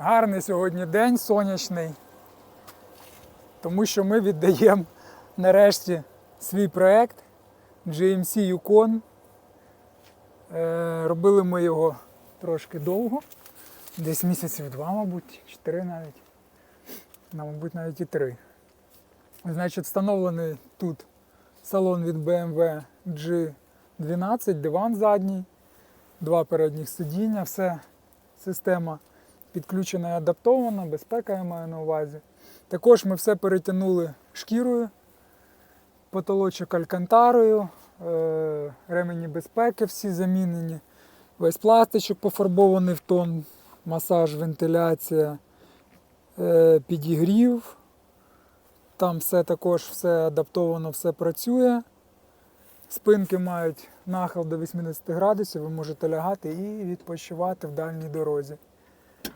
Гарний сьогодні день сонячний, тому що ми віддаємо нарешті свій проект GMC Yukon. Е, Робили ми його трошки довго, десь місяців два, мабуть, чи три навіть. Мабуть, навіть і три. Значить, встановлений тут салон від BMW G12, диван задній, два передніх сидіння, все система підключена і адаптована, безпека я маю на увазі. Також ми все перетягнули шкірою, потолочок алькантарою, е, ремені безпеки всі замінені, весь пластичок пофарбований в тон, масаж, вентиляція, е, підігрів. Там все також все адаптовано, все працює. Спинки мають нахил до 80 градусів, ви можете лягати і відпочивати в дальній дорозі.